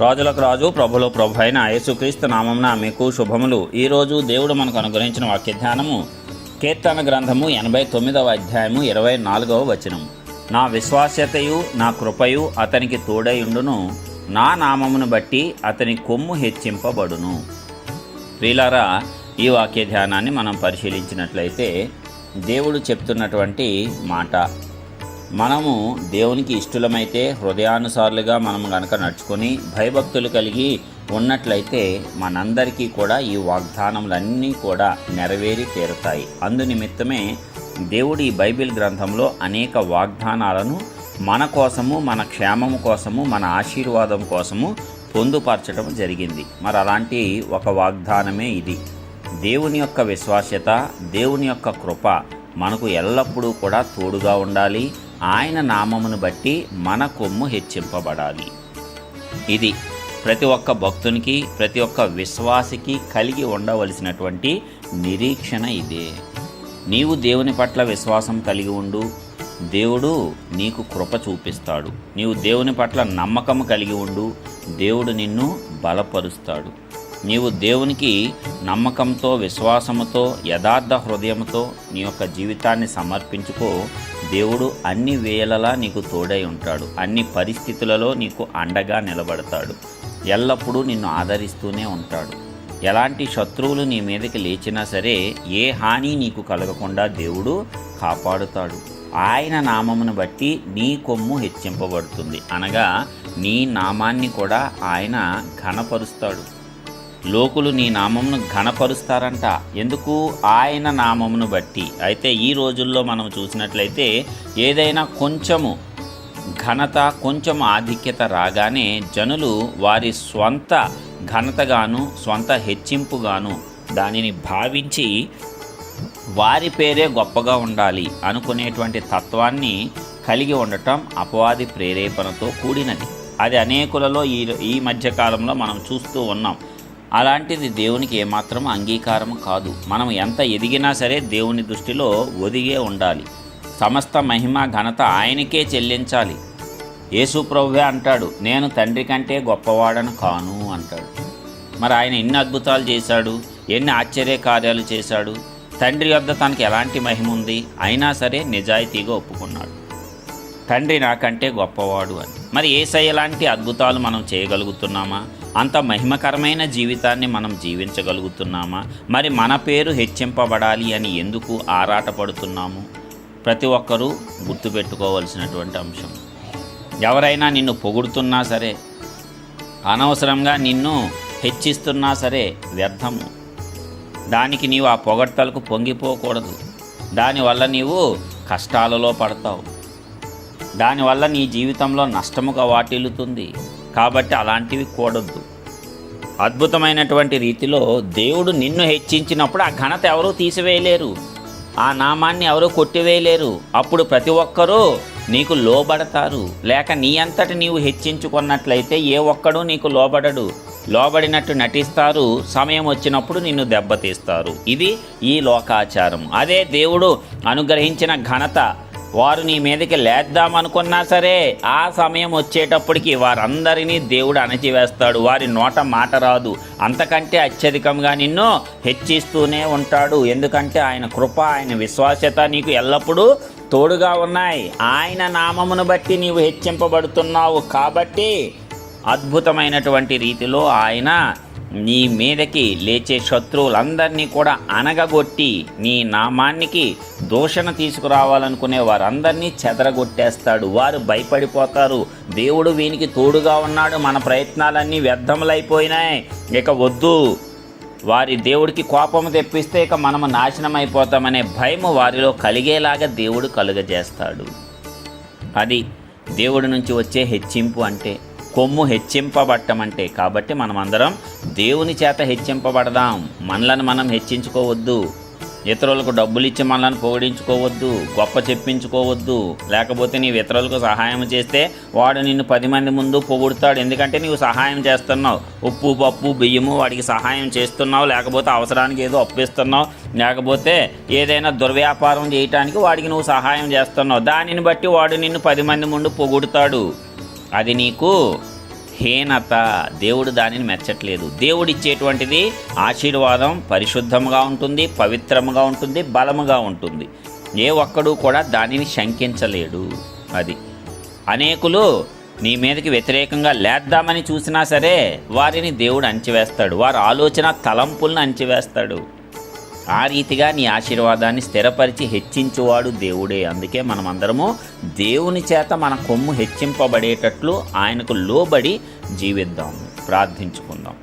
రాజులకు రాజు ప్రభులో ప్రభు అయిన యేసుక్రీస్తు నామంన మీకు శుభములు. ఈరోజు దేవుడు మనకు అనుగ్రహించిన వాక్య ధ్యానము కీర్తన గ్రంథము ఎనభై తొమ్మిదవ అధ్యాయము ఇరవై నాలుగవ వచనం. నా విశ్వాస్యతయు నా కృపయు అతనికి తోడయుండును. నా నామమును బట్టి అతని కొమ్ము హెచ్చింపబడును. ప్రిలారా ఈ వాక్య ధ్యానాన్ని మనం పరిశీలించినట్లయితే దేవుడు చెప్తున్నటువంటి మాట మనము దేవునికి ఇష్టలమైతే హృదయానుసారులుగా మనం కనుక నడుచుకొని భయభక్తులు కలిగి ఉన్నట్లయితే మనందరికీ కూడా ఈ వాగ్దానములన్నీ కూడా నెరవేరి తీరుతాయి. అందు నిమిత్తమే దేవుడి ఈ బైబిల్ గ్రంథంలో అనేక వాగ్దానాలను మన కోసము మన క్షేమము కోసము మన ఆశీర్వాదం కోసము పొందుపరచడం జరిగింది. మరి అలాంటి ఒక వాగ్దానమే ఇది. దేవుని యొక్క విశ్వాస్యత దేవుని యొక్క కృప మనకు ఎల్లప్పుడూ కూడా తోడుగా ఉండాలి. ఆయన నామమును బట్టి మన కొమ్ము హెచ్చింపబడాలి. ఇది ప్రతి ఒక్క భక్తునికి ప్రతి ఒక్క విశ్వాసికి కలిగి ఉండవలసినటువంటి నిరీక్షణ ఇదే. నీవు దేవుని పట్ల విశ్వాసం కలిగి ఉండు. దేవుడు నీకు కృప చూపిస్తాడు. నీవు దేవుని పట్ల నమ్మకం కలిగి ఉండు. దేవుడు నిన్ను బలపరుస్తాడు. నీవు దేవునికి నమ్మకంతో విశ్వాసముతో యథార్థ హృదయంతో నీ యొక్క జీవితాన్ని సమర్పించుకో. దేవుడు అన్ని వేళలా నీకు తోడై ఉంటాడు. అన్ని పరిస్థితులలో నీకు అండగా నిలబడతాడు. ఎల్లప్పుడూ నిన్ను ఆదరిస్తూనే ఉంటాడు. ఎలాంటి శత్రువులు నీ మీదకి లేచినా సరే ఏ హాని నీకు కలగకుండా దేవుడు కాపాడుతాడు. ఆయన నామమును బట్టి నీ కొమ్ము హెచ్చింపబడుతుంది. అనగా నీ నామాన్ని కూడా ఆయన ఘనపరుస్తాడు. లోకులు నీ నామమును ఘనపరుస్తారంట. ఎందుకు? ఆయన నామమును బట్టి. అయితే ఈ రోజుల్లో మనం చూసినట్లయితే ఏదైనా కొంచెము ఘనత కొంచెం ఆధిక్యత రాగానే జనులు వారి స్వంత ఘనతగాను స్వంత హెచ్చింపుగాను దానిని భావించి వారి పేరే గొప్పగా ఉండాలి అనుకునేటువంటి తత్వాన్ని కలిగి ఉండటం అపవాది ప్రేరేపణతో కూడినది. అది అనేకులలో ఈ ఈ మధ్యకాలంలో మనం చూస్తూ ఉన్నాం. అలాంటిది దేవునికి ఏమాత్రం అంగీకారం కాదు. మనం ఎంత ఎదిగినా సరే దేవుని దృష్టిలో ఒదిగే ఉండాలి. సమస్త మహిమ ఘనత ఆయనకే చెల్లించాలి. యేసు ప్రభువే అంటాడు నేను తండ్రి కంటే గొప్పవాడను కాను అంటాడు. మరి ఆయన ఎన్ని అద్భుతాలు చేశాడు ఎన్ని ఆశ్చర్య కార్యాలు చేశాడు. తండ్రి వద్ద తనకి ఎలాంటి మహిమ ఉంది? అయినా సరే నిజాయితీగా ఒప్పుకున్నాడు. తండ్రి నాకంటే గొప్పవాడు అని మరి ఏసై లాంటి అద్భుతాలు మనం చేయగలుగుతున్నామా? అంత మహిమకరమైన జీవితాన్ని మనం జీవించగలుగుతున్నామా? మరి మన పేరు హెచ్చింపబడాలి అని ఎందుకు ఆరాటపడుతున్నాము? ప్రతి ఒక్కరూ గుర్తుపెట్టుకోవలసినటువంటి అంశం. ఎవరైనా నిన్ను పొగుడుతున్నా సరే అనవసరంగా నిన్ను హెచ్చిస్తున్నా సరే వ్యర్థము. దానికి నీవు ఆ పొగడ్తలకు పొంగిపోకూడదు. దానివల్ల నీవు కష్టాలలో పడతావు. దానివల్ల నీ జీవితంలో నష్టముగా వాటిల్లుతుంది కాబట్టి అలాంటివి కూడద్దు. అద్భుతమైనటువంటి రీతిలో దేవుడు నిన్ను హెచ్చించినప్పుడు ఆ ఘనత ఎవరూ తీసివేయలేరు. ఆ నామాన్ని ఎవరూ కొట్టివేయలేరు. అప్పుడు ప్రతి ఒక్కరూ నీకు లోబడతారు. లేక నీ అంతటి నీవు హెచ్చించుకున్నట్లయితే ఏ ఒక్కడూ నీకు లోబడడు. లోబడినట్టు నటిస్తారు. సమయం వచ్చినప్పుడు నిన్ను దెబ్బతీస్తారు. ఇది ఈ లోకాచారం. అదే దేవుడు అనుగ్రహించిన ఘనత. వారు నీ మీదకి లేద్దామనుకున్నా సరే ఆ సమయం వచ్చేటప్పటికి వారందరినీ దేవుడు అణచివేస్తాడు. వారి నోట మాట రాదు. అంతకంటే అత్యధికంగా నిన్ను హెచ్చిస్తూనే ఉంటాడు. ఎందుకంటే ఆయన కృప ఆయన విశ్వాస్యత నీకు ఎల్లప్పుడూ తోడుగా ఉన్నాయి. ఆయన నామమును బట్టి నీవు హెచ్చింపబడుతున్నావు కాబట్టి అద్భుతమైనటువంటి రీతిలో ఆయన నీ మీదకి లేచే శత్రువులందరినీ కూడా అనగగొట్టి నీ నామానికి దూషణ తీసుకురావాలనుకునే వారందరినీ చెదరగొట్టేస్తాడు. వారు భయపడిపోతారు. దేవుడు వీనికి తోడుగా ఉన్నాడు. మన ప్రయత్నాలన్నీ వ్యర్థములైపోయినాయి. ఇక వద్దు. వారి దేవుడికి కోపం తెప్పిస్తే ఇక మనము నాశనం అయిపోతామనే భయము వారిలో కలిగేలాగా దేవుడు కలుగజేస్తాడు. అది దేవుడి నుంచి వచ్చే హెచ్చింపు అంటే కొమ్ము హెచ్చింపబట్టమంటే. కాబట్టి మనమందరం దేవుని చేత హెచ్చింపబడదాం. మనలను మనం హెచ్చించుకోవద్దు. ఇతరులకు డబ్బులు ఇచ్చి మనల్ని పొగిడించుకోవద్దు. గొప్ప చెప్పించుకోవద్దు. లేకపోతే నీవు ఇతరులకు సహాయం చేస్తే వాడు నిన్ను పది మంది ముందు పొగుడుతాడు. ఎందుకంటే నీవు సహాయం చేస్తున్నావు. ఉప్పు పప్పు బియ్యము వాడికి సహాయం చేస్తున్నావు. లేకపోతే అవసరానికి ఏదో అప్పిస్తున్నావు. లేకపోతే ఏదైనా దుర్వ్యాపారం చేయటానికి వాడికి నువ్వు సహాయం చేస్తున్నావు. దానిని బట్టి వాడు నిన్ను పది మంది ముందు పొగుడుతాడు. అది నీకు హీనత. దేవుడు దానిని మెచ్చట్లేదు. దేవుడిచ్చేటువంటిది ఆశీర్వాదం పరిశుద్ధముగా ఉంటుంది పవిత్రముగా ఉంటుంది బలముగా ఉంటుంది. ఏ ఒక్కడు కూడా దానిని శంకించలేడు. అది అనేకులు నీ మీదకి వ్యతిరేకంగా లేద్దామని చూసినా సరే వారిని దేవుడు అంచివేస్తాడు. వారి ఆలోచన తలంపులను అంచివేస్తాడు. ఆ రీతిగా నీ ఆశీర్వాదాన్ని స్థిరపరిచి హెచ్చించువాడు దేవుడే. అందుకే మనం అందరము దేవుని చేత మన కొమ్ము హెచ్చింపబడేటట్లు ఆయనకు లోబడి జీవిద్దాం ప్రార్థించుకుందాం.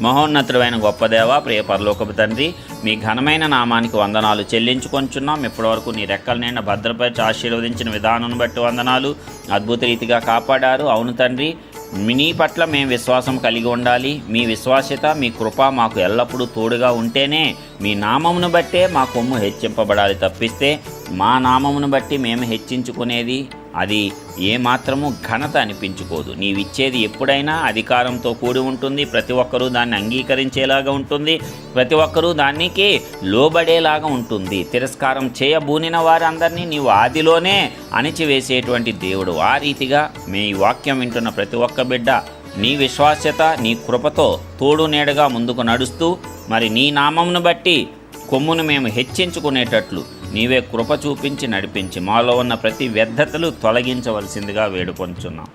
మహోన్నతుడైన గొప్పదేవ ప్రియ పరలోకపు తండ్రి మీ ఘనమైన నామానికి వందనాలు చెల్లించుకొంచున్నాం. ఇప్పటివరకు నీ రెక్కల నిండా భద్రపరిచి ఆశీర్వదించిన విధానం బట్టి వందనాలు. అద్భుత రీతిగా కాపాడారు. అవును తండ్రి మీ పట్ల మేము విశ్వాసం కలిగి ఉండాలి. మీ విశ్వాస్యత మీ కృప మాకు ఎల్లప్పుడూ తోడుగా ఉంటేనే మీ నామమును బట్టే మా కొమ్ము హెచ్చింపబడాలి తప్పిస్తే మా నామమును బట్టి మేము హెచ్చించుకునేది అది ఏమాత్రము ఘనత అనిపించుకోదు. నీవిచ్చేది ఎప్పుడైనా అధికారంతో కూడి ఉంటుంది. ప్రతి ఒక్కరూ దాన్ని అంగీకరించేలాగా ఉంటుంది. ప్రతి ఒక్కరూ దానికి లోబడేలాగా ఉంటుంది. తిరస్కారం చేయబూనిన వారందరినీ నీవు ఆదిలోనే అణిచివేసేటువంటి దేవుడు. ఆ రీతిగా మీ వాక్యం వింటున్న ప్రతి ఒక్క బిడ్డ నీ విశ్వాస్యత నీ కృపతో తోడు నీడగా ముందుకు నడుస్తూ మరి నీ నామమును బట్టి కొమ్మును మేము హెచ్చించుకునేటట్లు నీవే కృప చూపించి నడిపించి మాలో ఉన్న ప్రతి వ్యర్థతలు తొలగించవలసిందిగా వేడుకొంచున్నాం.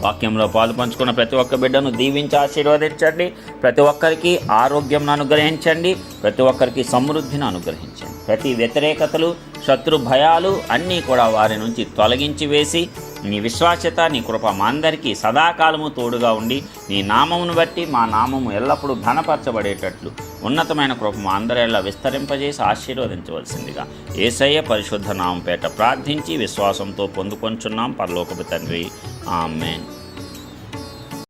వాక్యంలో పాలు పంచుకున్న ప్రతి ఒక్క బిడ్డను దీవించి ఆశీర్వదించండి. ప్రతి ఒక్కరికి ఆరోగ్యం అనుగ్రహించండి. ప్రతి ఒక్కరికి సమృద్ధిని అనుగ్రహించండి. ప్రతి వ్యతిరేకతలు శత్రు భయాలు అన్నీ కూడా వారి నుంచి తొలగించి వేసి నీ విశ్వాస్యత నీ కృప మా అందరికీ సదాకాలము తోడుగా ఉండి నీ నామమును బట్టి మా నామము ఎల్లప్పుడూ ఘనపరచబడేటట్లు. ఉన్నతమైన కృప మా అందరిలా విస్తరింపజేసి ఆశీర్వదించవలసిందిగా ఏసయ్య పరిశుద్ధ నామపేట ప్రార్థించి విశ్వాసంతో పొందుకొంచున్నాం పరలోకపు తండ్రి. ఆమెన్.